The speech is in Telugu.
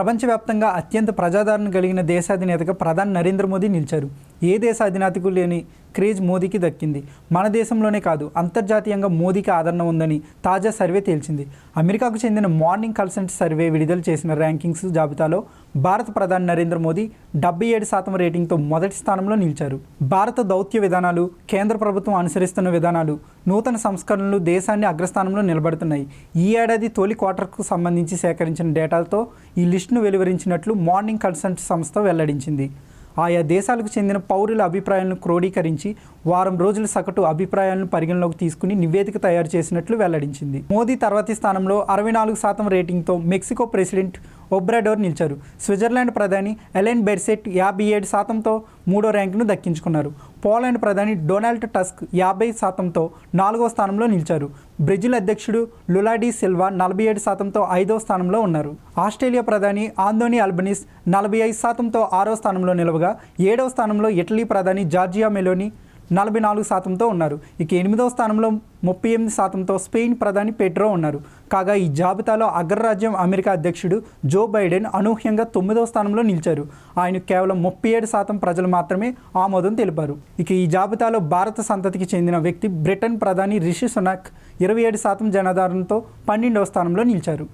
ప్రపంచవ్యాప్తంగా అత్యంత ప్రజాదరణ కలిగిన దేశాధినేతగా ప్రధాని నరేంద్ర మోదీ నిలిచారు. ఏ దేశ అధినేతకు లేని క్రేజ్ మోదీకి దక్కింది. మన దేశంలోనే కాదు అంతర్జాతీయంగా మోదీకి ఆదరణ ఉందని తాజా సర్వే తేల్చింది. అమెరికాకు చెందిన మార్నింగ్ కన్సల్ట్ సర్వే విడుదల చేసిన ర్యాంకింగ్స్ జాబితాలో భారత ప్రధాని నరేంద్ర మోదీ డెబ్బై ఏడు శాతం రేటింగ్తో మొదటి స్థానంలో నిలిచారు. భారత దౌత్య విధానాలు కేంద్ర ప్రభుత్వం అనుసరిస్తున్న విధానాలు నూతన సంస్కరణలు దేశాన్ని అగ్రస్థానంలో నిలబడుతున్నాయి. ఈ ఏడాది తొలి క్వార్టర్కు సంబంధించి సేకరించిన డేటాలతో ఈ లిస్టును వెలువరించినట్లు మార్నింగ్ కన్సల్ట్ సంస్థ వెల్లడించింది. ఆయా దేశాలకు చెందిన పౌరుల అభిప్రాయాలను క్రోడీకరించి వారం రోజుల సగటు అభిప్రాయాలను పరిగణలోకి తీసుకుని నివేదిక తయారు చేసినట్లు వెల్లడించింది. మోదీ తర్వాతి స్థానంలో అరవై నాలుగు శాతం రేటింగ్తో మెక్సికో ప్రెసిడెంట్ ఒబ్రాడోర్ నిలిచారు. స్విట్జర్లాండ్ ప్రధాని ఎలెన్ బెర్సెట్ యాభై ఏడు శాతంతో మూడో ర్యాంకును దక్కించుకున్నారు. పోలాండ్ ప్రధాని డొనాల్డ్ టస్క్ యాభై శాతంతో నాలుగో స్థానంలో నిలిచారు. బ్రెజిల్ అధ్యక్షుడు లులాడి సిల్వా నలభై ఏడు శాతంతో ఐదో స్థానంలో ఉన్నారు. ఆస్ట్రేలియా ప్రధాని ఆందోని అల్బనీస్ నలభై ఐదు శాతంతో ఆరో స్థానంలో నిలవగా ఏడవ స్థానంలో ఇటలీ ప్రధాని జార్జియా మెలోని నలభై నాలుగు శాతంతో ఉన్నారు. ఇక ఎనిమిదవ స్థానంలో ముప్పై ఎనిమిది శాతంతో స్పెయిన్ ప్రధాని పెట్రో ఉన్నారు. కాగా ఈ జాబితాలో అగ్రరాజ్యం అమెరికా అధ్యక్షుడు జో బైడెన్ అనూహ్యంగా తొమ్మిదవ స్థానంలో నిలిచారు. ఆయన కేవలం ముప్పై ఏడు శాతం ప్రజలు మాత్రమే ఆమోదం తెలిపారు. ఇక ఈ జాబితాలో భారత సంతతికి చెందిన వ్యక్తి బ్రిటన్ ప్రధాని రిషి సునాక్ ఇరవై ఏడు శాతం జనాధారణతో పన్నెండవ స్థానంలో నిలిచారు.